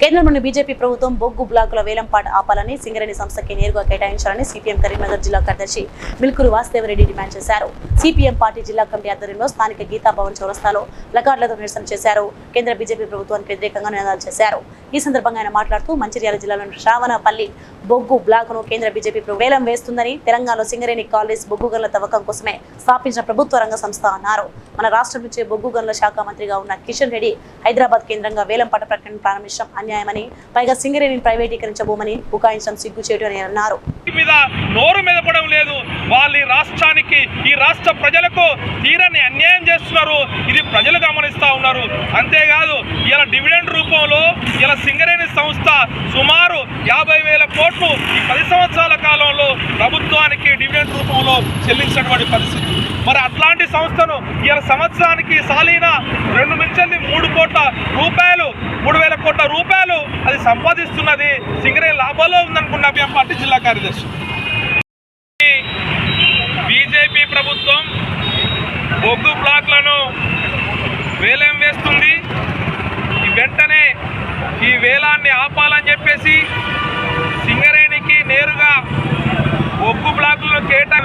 కేంద్రంలోని బీజేపీ ప్రభుత్వం బొగ్గు బ్లాకుల వేలంపాట ఆపాలని సింగరేణి సంస్థకి నేరుగా కేటాయించాలని సిపిఎం కరీంనగర్ జిల్లా కార్యదర్శి మిల్కూరు వాసుదేవరెడ్డి డిమాండ్ చేశారు. సిపిఎం పార్టీ జిల్లా కమిటీ ఆధ్వర్యంలో స్థానిక గీతా భవన్ చౌరస్తాలో ప్లకార్డులతో నిరసన చేశారు. కేంద్ర బీజేపీ ప్రభుత్వానికి వ్యతిరేకంగా నినాదాలు చేశారు. ఈ సందర్భంగా ఆయన మాట్లాడుతూ మంచిర్యాల జిల్లాలోని శ్రావణపల్లి బొగ్గు బ్లాక్ను కేంద్ర బీజేపీ వేలం వేస్తుందని తెలంగాణలో సింగరేణి కాలేజ్ బొగ్గు గనుల తవ్వకం కోసమే స్థాపించిన ప్రభుత్వ రంగ సంస్థ అన్నారు. మన రాష్ట్రం నుంచి బొగ్గు గనుల శాఖ మంత్రిగా ఉన్న కిషన్ రెడ్డి హైదరాబాద్ కేంద్రంగా వేలంపాట ప్రకటన ప్రారంభించడం అన్యాయమని పైగా సింగరేణిని ప్రైవేటీకరించబోమని బుకాయించడం సిగ్గుచేటు అని అన్నారు. మీద నోరు మెదపడం లేదు. వాళ్ళ రాష్ట్రానికి ఈ రాష్ట్ర ప్రజలకు తీరని అన్యాయం చేస్తున్నారు. ఇది ప్రజలు గమనిస్తూ ఉన్నారు. అంతేకాదు ఇలా డివిడెండ్ రూపంలో ఇలా సింగరేణి సంస్థ సుమారు యాభై వేల కోట్లు ఈ పది సంవత్సరాల కాలంలో ప్రభుత్వానికి డివిడెండ్ రూపంలో చెల్లించినటువంటి పరిస్థితి. మరి అట్లాంటి సంస్థను ఇలా సంవత్సరానికి సాలీన రెండు నుంచి మూడు కోట్ల రూపాయలు మూడు వేల కోట్ల రూపాయలు అది సంపాదిస్తున్నది. సింగరే లాభాలో ఉందనుకున్న అభియం పార్టీ జిల్లా కార్యదర్శి. బీజేపీ ప్రభుత్వం బొగ్గు బ్లాక్లను వేలం వేస్తుంది. వెంటనే ఈ వేలాన్ని ఆపాలని చెప్పేసి సింగరేణికి నేరుగా బొగ్గు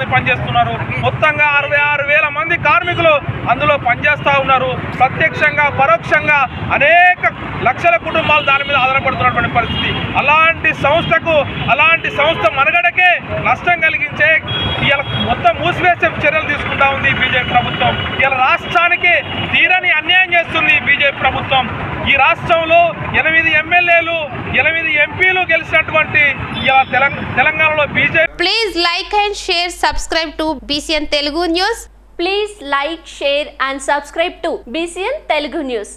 మంది పనిచేస్తున్నారు. మొత్తంగా అరవై ఆరు వేల మంది కార్మికులు అందులో పనిచేస్తూ ఉన్నారు. ప్రత్యక్షంగా పరోక్షంగా అనేక లక్షల కుటుంబాలు దాని మీద ఆధారపడుతున్నటువంటి పరిస్థితి. అలాంటి సంస్థకు అలాంటి సంస్థ మనగడకే నష్టం కలిగించే ఇలా మొత్తం మూసివేసే చర్యలు తీసుకుంటా ఉంది బీజేపీ ప్రభుత్వం. ఇలా రాష్ట్రానికి తీరని అన్యాయం చేస్తుంది బీజేపీ ప్రభుత్వం. ఈ రాష్ట్రంలో ఎనిమిది ఎమ్మెల్యేలు ఎనిమిది ఎంపీలు గెలిచినటువంటి ఇలా తెలంగాణలో BJP please like and share subscribe to BCN Telugu news please like share and subscribe to BCN Telugu news